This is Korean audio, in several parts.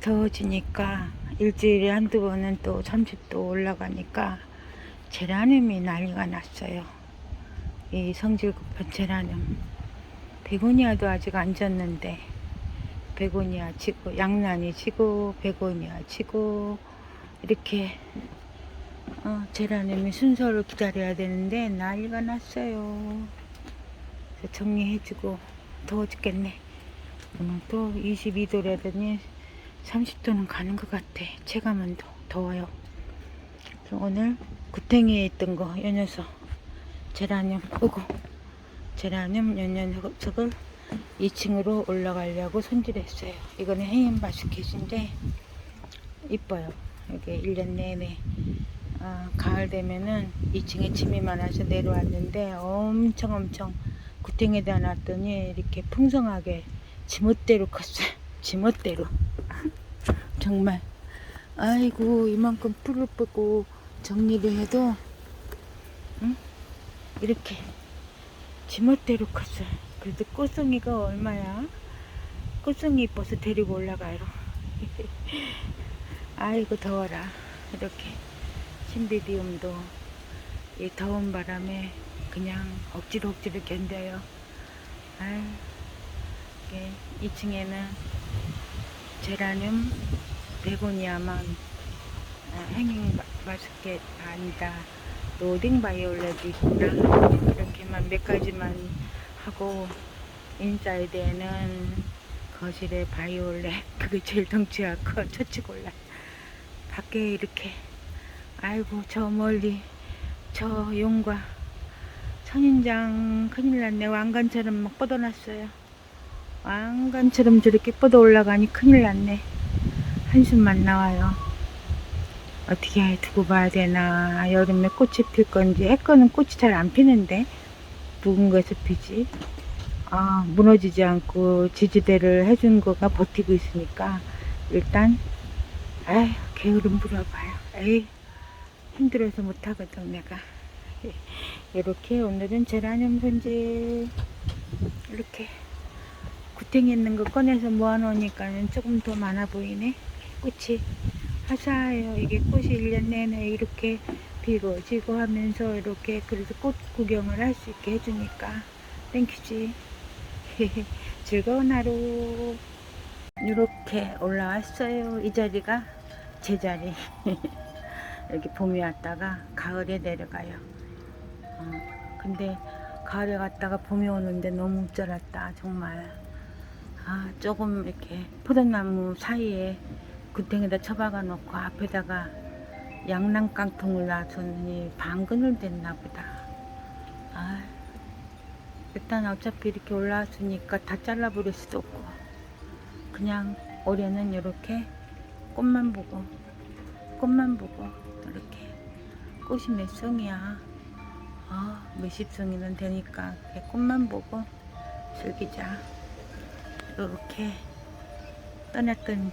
더워지니까 일주일에 한두 번은 또 30도 올라가니까 제라늄이 난리가 났어요. 이 성질 급한 제라늄. 베고니아도 아직 안 졌는데 베고니아 치고 양란이 치고 베고니아 치고 이렇게 어, 제라늄이 순서를 기다려야 되는데 난리가 났어요. 정리해주고 더워 죽겠네. 오늘 또 22도라더니 30도는 가는 것 같아. 체감은 더, 더워요. 오늘 구탱이에 있던 거, 요 녀석. 제라늄, 오고. 제라늄, 요 녀석을 2층으로 올라가려고 손질했어요. 이거는 헤인 바스켓인데, 이뻐요. 이게 1년 내내. 아, 가을 되면은 2층에 침이 많아서 내려왔는데, 엄청 엄청 구탱에다 놨더니 이렇게 풍성하게 지멋대로 컸어요. 지멋대로. 정말. 아이고 이만큼 풀을 빼고 정리를 해도 응? 이렇게 지멋대로 컸어요 그래도 꽃송이가 얼마야? 꽃송이 이뻐서 데리고 올라가요. 아이고 더워라. 이렇게 신비비움도 이 더운 바람에 그냥 억지로 억지로 견뎌요. 이게 2층에는 제라늄 베고니아만 아, 행잉 바- 바스켓 아니다. 로딩 바이올렛이 있구나 이렇게만 몇 가지만 하고 인사이드에는 거실에 바이올렛 그게 제일 덩치가 커 처치골라 밖에 이렇게 아이고 저 멀리 저 용과 선인장 큰일 났네. 왕관처럼 막 뻗어놨어요. 왕관처럼 저렇게 뻗어 올라가니 큰일 났네. 한숨만 나와요. 어떻게 두고 봐야 되나. 여름에 꽃이 필 건지. 해거는 꽃이 잘 안 피는데. 묵은 거에서 피지. 아, 무너지지 않고 지지대를 해준 거가 버티고 있으니까. 일단, 아휴, 게으름 부려봐요. 에이, 힘들어서 못하거든, 내가. 이렇게 오늘은 제라늄 손질. 이렇게. 구탱이 있는 거 꺼내서 모아놓으니까는 조금 더 많아 보이네. 꽃이 화사해요. 이게 꽃이 1년 내내 이렇게 피고 지고 하면서 이렇게 그래서 꽃 구경을 할 수 있게 해주니까 땡큐지. 즐거운 하루. 이렇게 올라왔어요. 이 자리가 제 자리. 여기 봄이 왔다가 가을에 내려가요. 어, 근데 가을에 갔다가 봄이 오는데 너무 쩔었다 정말. 아, 조금 이렇게 포도나무 사이에 구탱에다 처박아 놓고 앞에다가 양랑깡통을 놔뒀니 방근을 댔나 보다. 아, 일단 어차피 이렇게 올라왔으니까 다 잘라버릴 수도 없고 그냥 올해는 이렇게 꽃만 보고 꽃만 보고 이렇게 꽃이 몇 송이야. 아, 몇십 송이는 되니까 꽃만 보고 즐기자. 이렇게 떠났던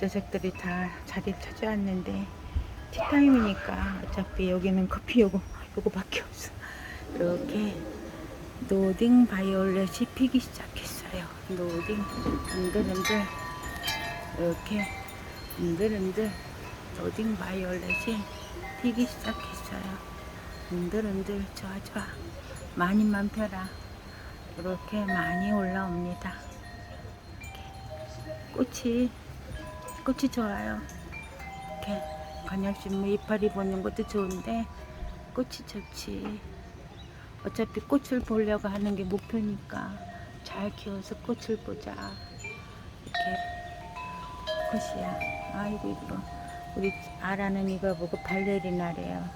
녀석들이 다 자리를 찾아왔는데 티타임이니까 어차피 여기는 커피 요거 요거밖에 없어. 이렇게 노딩 바이올렛이 피기 시작했어요. 노딩 흔들흔들. 이렇게 흔들흔들 노딩 바이올렛이 피기 시작했어요. 흔들흔들 좋아 좋아. 많이만 펴라. 이렇게 많이 올라옵니다 꽃이 꽃이 좋아요. 이렇게 관엽신무 이파리 보는 것도 좋은데 꽃이 좋지. 어차피 꽃을 보려고 하는 게 목표니까 잘 키워서 꽃을 보자. 이렇게 꽃이야. 아이고 이뻐. 우리 아라는 이거 보고 발레리나래요.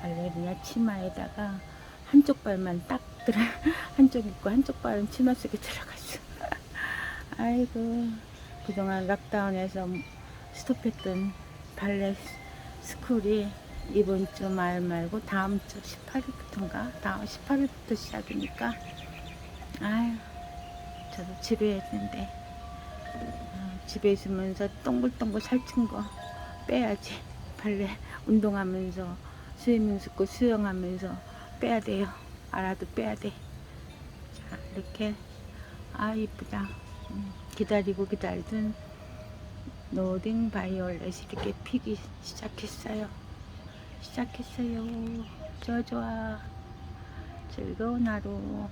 발레리나 치마에다가 한쪽 발만 딱 들어 한쪽 있고 한쪽 발은 치마 속에 들어갔어. 아이고 그동안 락다운에서 스톱했던 발레 스쿨이 이번 주 말 말고 다음 주 18일부터인가? 다음 18일부터 시작이니까. 아유 저도 집에 있는데. 어, 집에 있으면서 동글동글 살찐 거 빼야지. 발레 운동하면서 스위밍 스쿨 수영하면서 빼야 돼요. 알아도 빼야 돼. 자, 이렇게. 아 이쁘다. 음, 기다리고 기다리던 노딩 바이올렛이 이렇게 피기 시작했어요. 시작했어요. 좋아 좋아. 즐거운 하루.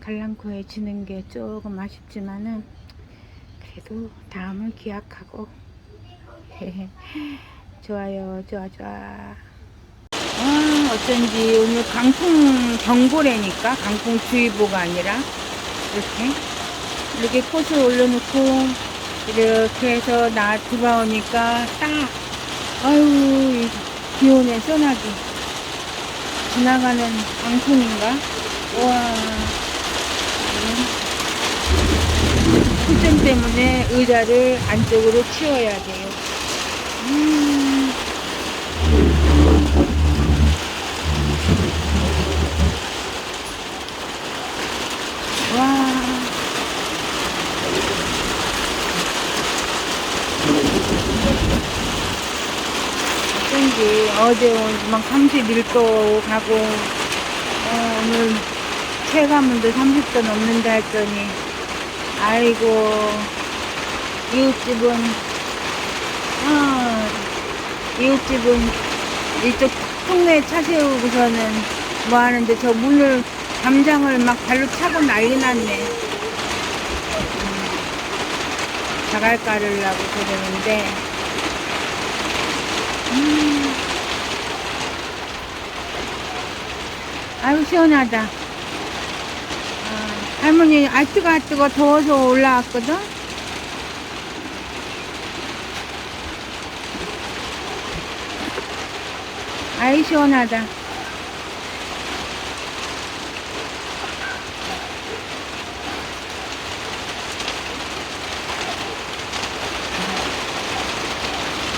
갈랑코에 지는 게 조금 아쉽지만은 그래도 다음을 기약하고 좋아요 좋아 좋아 아 어쩐지 오늘 강풍 경보래니까 강풍 주의보가 아니라 이렇게 이렇게 꽃을 올려놓고 이렇게 해서 나 들어오니까 딱 아유 비 오네 소나기 지나가는 강풍인가? 와. 풀점 때문에 의자를 안쪽으로 치워야 돼요. 음. 와 어쩐지 어제 막 31도 가고 어, 오늘 체감온도 30도 넘는다 했더니 아이고 이웃집은 아 이웃집은 이쪽 통로에 차 세우고서는 뭐 하는데 저 문을 담장을 막 발로 차고 난리 났네 음, 자갈 깔으려고 그러는데 음. 아유 시원하다. 아, 할머니 아 뜨거 아 뜨거 더워서 올라왔거든? 아이 시원하다.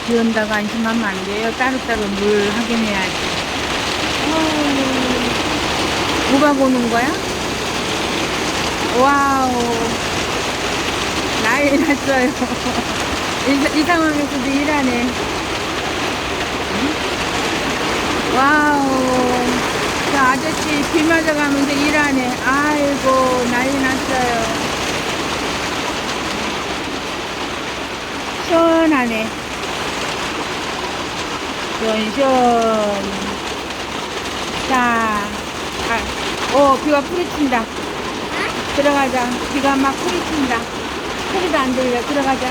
비 온다고 안심하면 안 돼요. 따로따로 물 확인해야지 누가 보는 거야? 와우. 난리 났어요. 이, 이 상황에서도 일하네. 와우. 저 아저씨 비 맞아가면서 일하네. 아이고 난리 났어요. 시원하네. 시원시원. 자 아, 오 비가 뿌리친다. 들어가자. 비가 막 뿌리친다. 소리도 안 들려. 들어가자.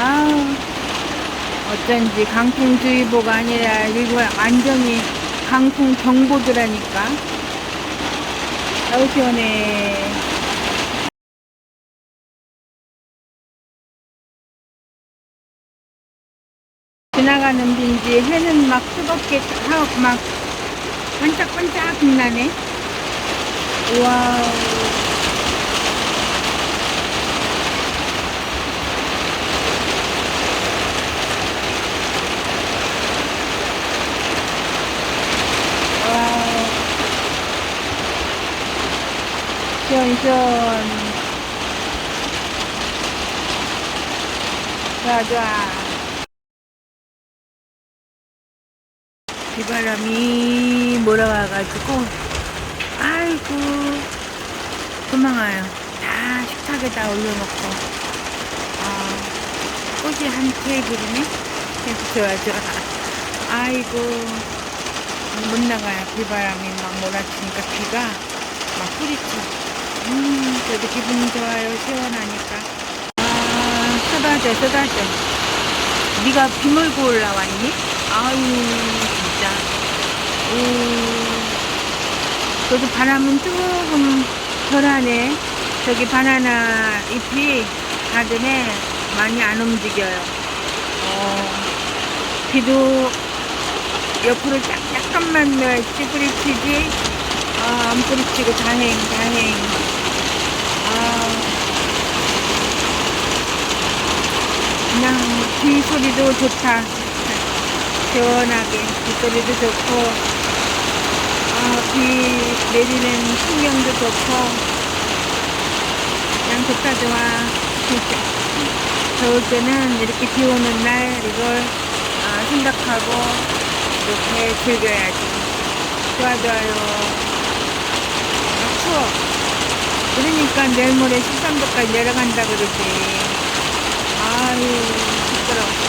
아우 어쩐지 강풍주의보가 아니라 일본 완전히 강풍 경보더라니까. 아우 시원해 지나가는 빈지 해는 막 뜨겁게 하고 막 반짝반짝 빛나네. 와우. 와우. 시원시원. 좋아 좋아 비바람이 몰아와가지고 아이고 도망와요. 다 식탁에다 올려놓고. 아, 꽃이 한 테이블이네? 좋아 좋아 아이고 못 나가요. 비바람이 막 몰아치니까 비가 막 뿌리쳐. 음 그래도 기분 좋아요. 시원하니까. 아 쏟아져 쏟아져. 네가 비 몰고 올라왔니? 아유 그래도 바람은 조금 덜하네 저기 바나나 잎이 가든에 많이 안 움직여요. 어, 비도 옆으로 약, 약간만 찌뿌리치지 아, 안 뿌리치고 다행 다행. 아. 그냥 비 소리도 좋다. 시원하게. 비 소리도 좋고 비 내리는 풍경도 좋고 그냥 좋다 좋아 더울 때는 이렇게 비 오는 날 이걸 어, 생각하고 이렇게 즐겨야지. 좋아 좋아요. 아, 추워. 그러니까 내일 모레 13도까지 내려간다 그러지. 아유 시끄러워.